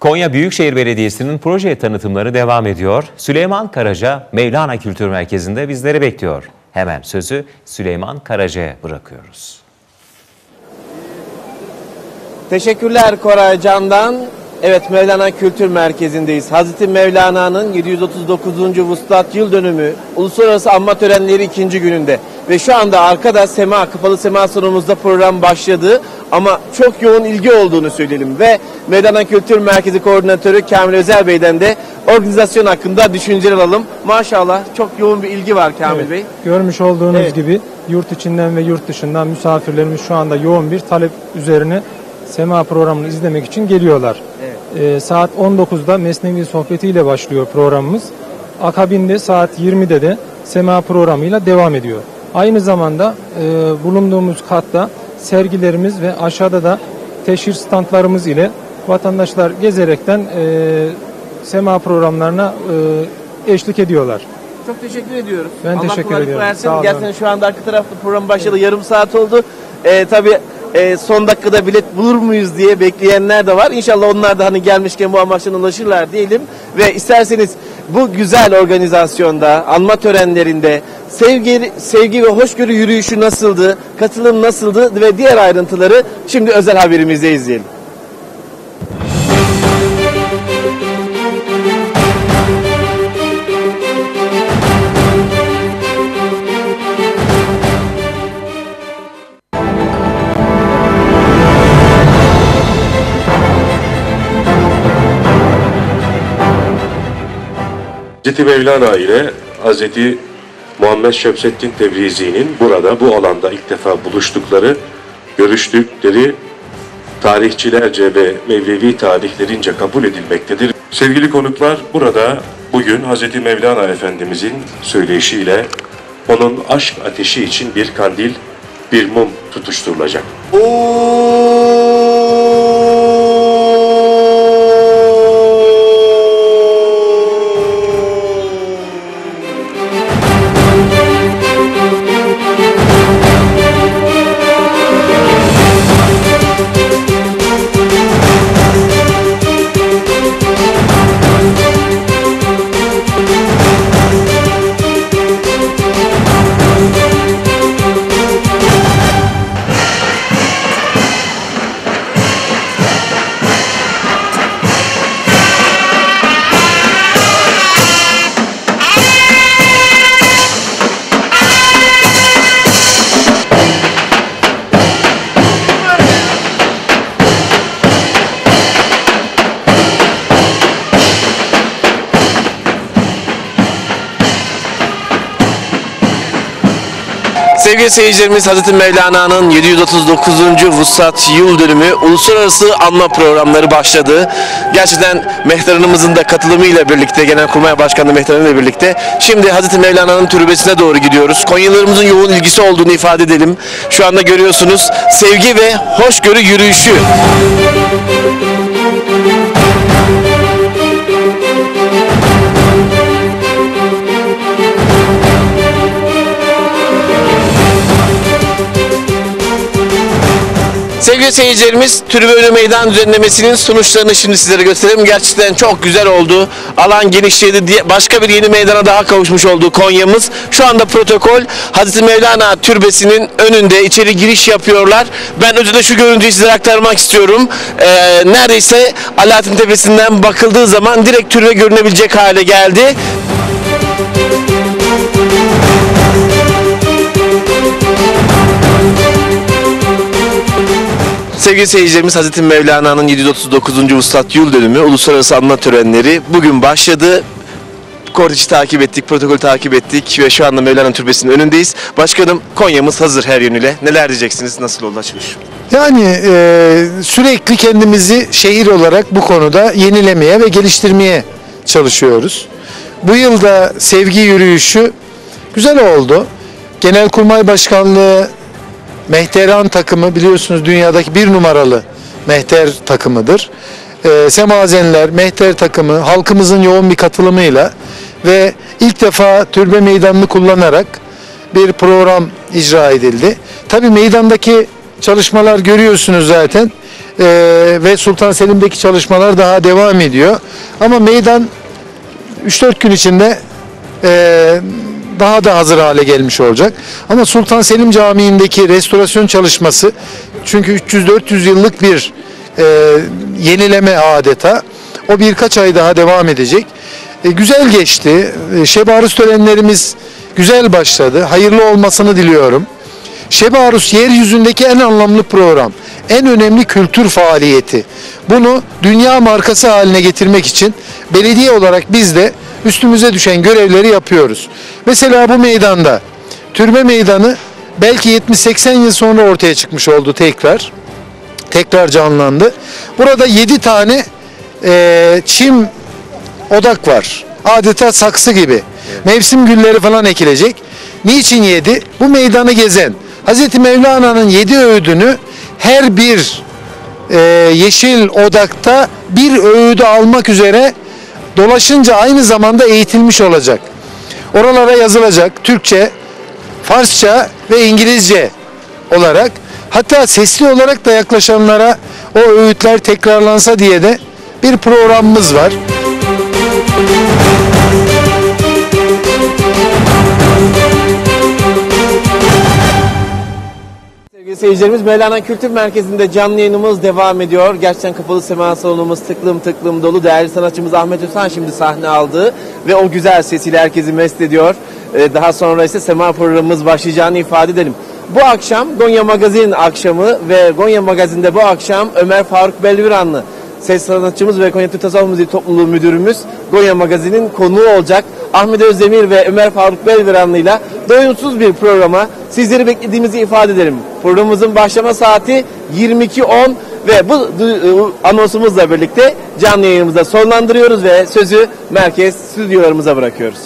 Konya Büyükşehir Belediyesi'nin proje tanıtımları devam ediyor. Süleyman Karaca Mevlana Kültür Merkezi'nde bizleri bekliyor. Hemen sözü Süleyman Karaca'ya bırakıyoruz. Teşekkürler Koray Can'dan. Evet Mevlana Kültür Merkezi'ndeyiz. Hazreti Mevlana'nın 739. Vuslat Yıl Dönümü Uluslararası Anma Törenleri ikinci gününde. Ve şu anda arkada Sema, Kapalı Sema salonumuzda program başladı. Ama çok yoğun ilgi olduğunu söyleyelim. Ve Mevlana Kültür Merkezi Koordinatörü Kamil Özel Bey'den de organizasyon hakkında düşünceler alalım. Maşallah çok yoğun bir ilgi var Kamil Evet, Bey. Görmüş olduğunuz Evet. gibi yurt içinden ve yurt dışından misafirlerimiz şu anda yoğun bir talep üzerine Sema programını izlemek için geliyorlar. Ee, saat 19'da Mesnevi sohbetiyle başlıyor programımız. Akabinde saat 20'de de Sema programıyla devam ediyor. Aynı zamanda e, bulunduğumuz katta sergilerimiz ve aşağıda da teşhir standlarımız ile vatandaşlar gezerekten e, Sema programlarına e, eşlik ediyorlar. Çok teşekkür ediyoruz. Ben Allah teşekkür ediyorum. versin. Sağ olun. Gerçekten şu anda arka tarafta program başladı. Yarım saat oldu. Ee, tabii e, son dakikada bilet bulur muyuz diye bekleyenler de var. İnşallah onlar da hani gelmişken bu amaçlarına ulaşırlar diyelim. Ve isterseniz bu güzel organizasyonda, anma törenlerinde sevgi, sevgi ve hoşgörü yürüyüşü nasıldı, katılım nasıldı ve diğer ayrıntıları şimdi özel haberimizde izleyelim. Hazreti Mevlana ile Hazreti Muhammed Şemseddin Tebrizi'nin burada bu alanda ilk defa buluştukları, görüştükleri tarihçilerce ve Mevlevi tarihlerince kabul edilmektedir. Sevgili konuklar burada bugün Hazreti Mevlana Efendimizin söyleyişiyle onun aşk ateşi için bir kandil, bir mum tutuşturulacak. Sevgili seyircilerimiz Hazreti Mevlana'nın 739. Vuslat Yıl Dönümü Uluslararası Anma Programları başladı. Gerçekten Mehter da katılımıyla birlikte, Genelkurmay Başkanı Mehter ile birlikte şimdi Hazreti Mevlana'nın türbesine doğru gidiyoruz. Konyalılarımızın yoğun ilgisi olduğunu ifade edelim. Şu anda görüyorsunuz sevgi ve hoşgörü yürüyüşü. Sevgili seyircilerimiz Türbe Önü Meydan düzenlemesinin sonuçlarını şimdi sizlere gösterelim. Gerçekten çok güzel oldu. Alan genişledi. Başka bir yeni meydana daha kavuşmuş oldu Konya'mız. Şu anda protokol Hazreti Mevlana Türbesi'nin önünde içeri giriş yapıyorlar. Ben özellikle şu görüntüyü sizlere aktarmak istiyorum. Ee, neredeyse Alaaddin Tepesi'nden bakıldığı zaman direkt türbe görünebilecek hale geldi. Sevgili seyircilerimiz Hazreti Mevlana'nın 739. Vuslat Yıl Dönümü Uluslararası Anma Törenleri bugün başladı. Korteci takip ettik, protokolü takip ettik ve şu anda Mevlana Türbesi'nin önündeyiz. Başkanım Konya'mız hazır her yönüyle. Neler diyeceksiniz? Nasıl oldu açılış? Yani e, sürekli kendimizi şehir olarak bu konuda yenilemeye ve geliştirmeye çalışıyoruz. Bu yılda sevgi yürüyüşü güzel oldu. Genelkurmay Başkanlığı Mehteran takımı biliyorsunuz dünyadaki bir numaralı mehter takımıdır. E, Semazenler, mehter takımı halkımızın yoğun bir katılımıyla ve ilk defa türbe meydanını kullanarak bir program icra edildi. Tabii meydandaki çalışmalar görüyorsunuz zaten. e, ve Sultan Selim'deki çalışmalar daha devam ediyor. Ama meydan 3-4 gün içinde e, daha da hazır hale gelmiş olacak. Ama Sultan Selim Camii'ndeki restorasyon çalışması çünkü 300-400 yıllık bir e, yenileme adeta. O birkaç ay daha devam edecek. E, güzel geçti. E, Şeb Arus törenlerimiz güzel başladı. Hayırlı olmasını diliyorum. Şeb Arus yeryüzündeki en anlamlı program. En önemli kültür faaliyeti. Bunu dünya markası haline getirmek için belediye olarak biz de üstümüze düşen görevleri yapıyoruz. Mesela bu meydanda Türbe Meydanı belki 70-80 yıl sonra ortaya çıkmış oldu tekrar. Tekrar canlandı. Burada 7 tane eee, çim odak var. Adeta saksı gibi. Mevsim gülleri falan ekilecek. Niçin yedi? Bu meydanı gezen Hz. Mevlana'nın yedi öğüdünü her bir e, yeşil odakta bir öğüdü almak üzere dolaşınca aynı zamanda eğitilmiş olacak. Oralara yazılacak Türkçe, Farsça ve İngilizce olarak hatta sesli olarak da yaklaşanlara o öğütler tekrarlansa diye de bir programımız var. Sevgili seyircilerimiz Mevlana Kültür Merkezi'nde canlı yayınımız devam ediyor. Gerçekten kapalı sema salonumuz tıklım tıklım dolu. Değerli sanatçımız Ahmet Özhan şimdi sahne aldı ve o güzel sesiyle herkesi mest ediyor. Ee, Daha sonra ise sema programımız başlayacağını ifade edelim. Bu akşam Gonya Magazin akşamı ve Gonya Magazin'de bu akşam Ömer Faruk Belviranlı ses sanatçımız ve Konya Türk Tasavvuf Müziği Topluluğu Müdürümüz Gonya Magazin'in konuğu olacak. Ahmet Özdemir ve Ömer Faruk Belviranlı'yla doyumsuz bir programa sizleri beklediğimizi ifade edelim. Programımızın başlama saati 22.10 ve bu du- anonsumuzla birlikte canlı yayınımızda sonlandırıyoruz ve sözü merkez stüdyolarımıza bırakıyoruz.